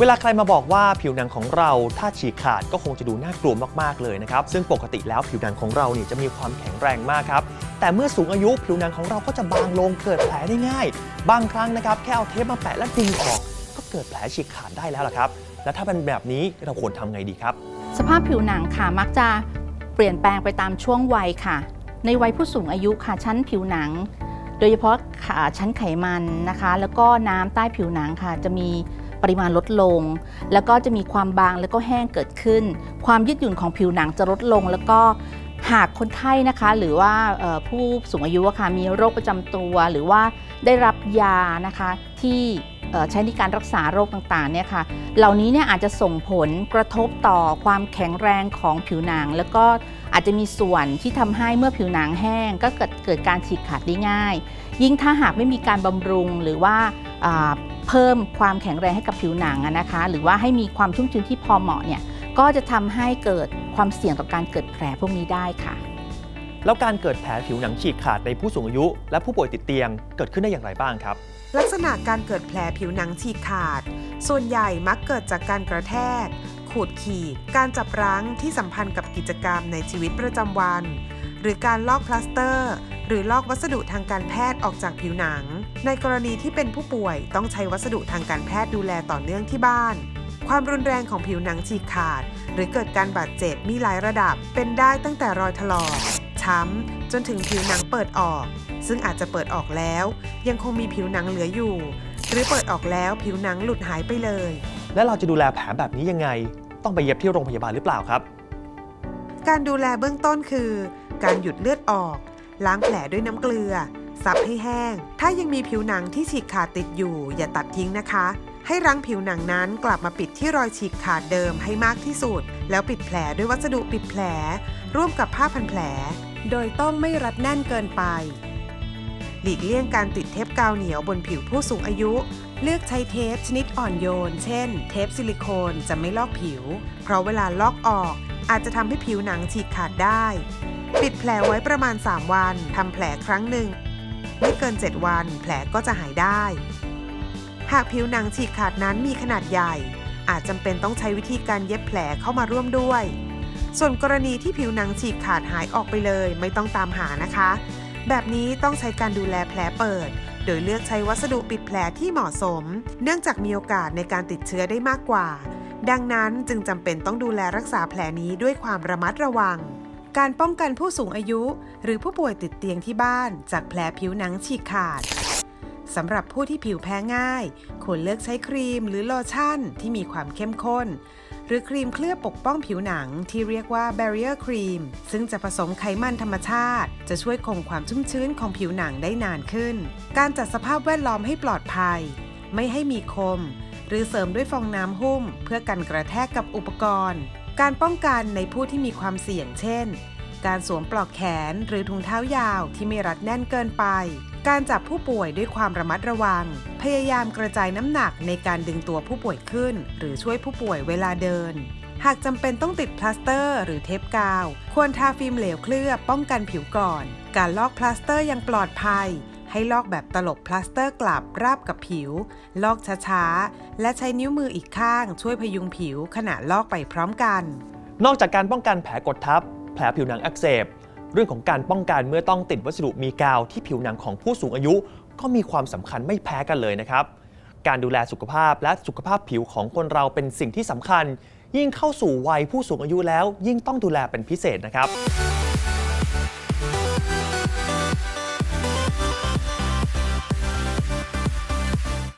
เวลาใครมาบอกว่าผิวหนังของเราถ้าฉีกขาดก็คงจะดูน่ากลัวมากๆเลยนะครับ ซึ่งปกติแล้วผิวหนังของเราเนี่ยจะมีความแข็งแรงมากครับ แต่เมื่อสูงอายุผิวหนังของเราก็จะบางลงเกิดแผลได้ง่าย บางครั้งนะครับแค่เอาเทปมาแปะแล้วดึงออก ก็เกิดแผลฉีกขาดได้แล้วล่ะครับ แล้วถ้าเป็นแบบนี้เราควรทำไงดีครับ สภาพผิวหนังค่ะมักจะเปลี่ยนแปลงไปตามช่วงวัยค่ะ ในวัยผู้สูงอายุค่ะชั้นผิวหนัง โดยเฉพาะขาชั้นไขมันนะคะ แล้วก็น้ำใต้ผิวหนังค่ะจะมี ปริมาณลดลง แล้วก็จะมีความบางแล้วก็แห้งเกิดขึ้น ความยืดหยุ่นของผิวหนังจะลดลง แล้วก็หากคนไข้นะคะหรือว่าผู้สูงอายุะค่ะมีโรคประจำตัว หรือว่าได้รับยานะคะที่ ใช้ในการรักษาโรคต่างๆเนี่ยค่ะเหล่านี้เนี่ยอาจจะส่งผลกระทบต่อความแข็งแรงของผิวหนัง แล้วก็อาจจะมีส่วนที่ทำให้เมื่อผิวหนังแห้ง ก็เกิดเกิดการฉีกขาดได้ง่าย ยิ่งถ้าหากไม่มีการบำรุงหรือว่าเพิ่มความแข็งแรงให้กับผิวหนังนะคะ หรือว่าให้มีความชุ่มชื้นที่พอเหมาะเนี่ยก็จะทำให้เกิดความเสี่ยงต่อการเกิดแผลพวกนี้ได้ค่ะแล้วการเกิดแผลผิวหนังฉีกขาดในผู้สูงอายุ และผู้ป่วยติดเตียงเกิดขึ้นได้อย่างไรบ้างครับ ลักษณะการเกิดแผลผิวหนังฉีกขาด ส่วนใหญ่มักเกิดจากการกระแทก ขูดขีด การจับรั้งที่สัมพันธ์กับกิจกรรมในชีวิตประจำวัน หรือการลอกพลาสเตอร์ หรือลอกวัสดุทางการแพทย์ออกจากผิวหนัง ในกรณีที่เป็นผู้ป่วยต้องใช้วัสดุทางการแพทย์ดูแลต่อเนื่องที่บ้าน ความรุนแรงของผิวหนังฉีกขาด หรือเกิดการบาดเจ็บมีหลายระดับเป็นได้ตั้งแต่รอยถลอก ช้ำ จนถึงผิวหนังเปิดออก ซึ่งอาจจะเปิดออกแล้ว ยังคงมีผิวหนังเหลืออยู่ หรือเปิดออกแล้วผิวหนังหลุดหายไปเลย และเราจะดูแลแผลแบบนี้ยังไง ต้องไปเย็บที่โรงพยาบาลหรือเปล่าครับ การดูแลเบื้องต้นคือ การหยุดเลือดออก ล้างแผลด้วยน้ำเกลือซับให้แห้ง ถ้ายังมีผิวหนังที่ฉีกขาดติดอยู่ อย่าตัดทิ้งนะคะ ให้รั้งผิวหนังนั้นกลับมาปิดที่รอยฉีกขาดเดิมให้มากที่สุด แล้วปิดแผลด้วยวัสดุปิดแผล ร่วมกับผ้าพันแผล โดยต้องไม่รัดแน่นเกินไป หลีกเลี่ยงการติดเทปกาวเหนียวบนผิวผู้สูงอายุ เลือกใช้เทปชนิดอ่อนโยน เช่น เทปซิลิโคนจะไม่ลอกผิว เพราะเวลาลอกออกอาจจะทำให้ผิวหนังฉีกขาดได้ ปิดแผลไว้ประมาณ 3 วันทำแผลครั้งหนึ่ง ไม่เกิน 7 วัน แผลก็จะหายได้ หากผิวหนังฉีกขาดนั้นมีขนาดใหญ่ อาจจำเป็นต้องใช้วิธีการเย็บแผลเข้ามาร่วมด้วย ส่วนกรณีที่ผิวหนังฉีกขาดหายออกไปเลยไม่ต้องตามหานะคะ แบบนี้ต้องใช้การดูแลแผลเปิด โดยเลือกใช้วัสดุปิดแผลที่เหมาะสม เนื่องจากมีโอกาสในการติดเชื้อได้มากกว่า ดังนั้นจึงจำเป็นต้องดูแลรักษาแผลนี้ด้วยความระมัดระวังการป้องกันผู้สูงอายุ หรือผู้ป่วยติดเตียงที่บ้าน จากแผลผิวหนังฉีกขาดสำหรับผู้ที่ผิวแพ้ง่าย ควรเลือกใช้ครีมหรือโลชั่นที่มีความเข้มข้น หรือครีมเคลือบปกป้องผิวหนังที่เรียกว่า barrier cream ซึ่งจะผสมไขมันธรรมชาติ จะช่วยคงความชุ่มชื้นของผิวหนังได้นานขึ้น การจัดสภาพแวดล้อมให้ปลอดภัย ไม่ให้มีคม หรือเสริมด้วยฟองน้ำหุ้ม เพื่อกันกระแทกกับอุปกรณ์ การป้องกันในผู้ที่มีความเสี่ยงเช่น การสวมปลอกแขนหรือถุงเท้ายาวที่ไม่รัดแน่นเกินไป การจับผู้ป่วยด้วยความระมัดระวัง พยายามกระจายน้ำหนักในการดึงตัวผู้ป่วยขึ้น หรือช่วยผู้ป่วยเวลาเดิน หากจำเป็นต้องติดพลาสเตอร์ หรือเทปกาว ควรทาฟิล์มเหลวเคลือบป้องกันผิวก่อน การลอกพลาสเตอร์ยังปลอดภัยให้ลอกแบบตลบพลาสเตอร์กลับราบกับผิว ลอกช้าๆ และใช้นิ้วมืออีกข้างช่วยพยุงผิวขณะลอกไปพร้อมกัน นอกจากการป้องกันแผลกดทับ แผลผิวหนังอักเสบ เรื่องของการป้องกันเมื่อต้องติดวัสดุมีกาวที่ผิวหนังของผู้สูงอายุ ก็มีความสำคัญไม่แพ้กันเลยนะครับ การดูแลสุขภาพและสุขภาพผิวของคนเราเป็นสิ่งที่สำคัญ ยิ่งเข้าสู่วัยผู้สูงอายุแล้ว ยิ่งต้องดูแลเป็นพิเศษนะครับ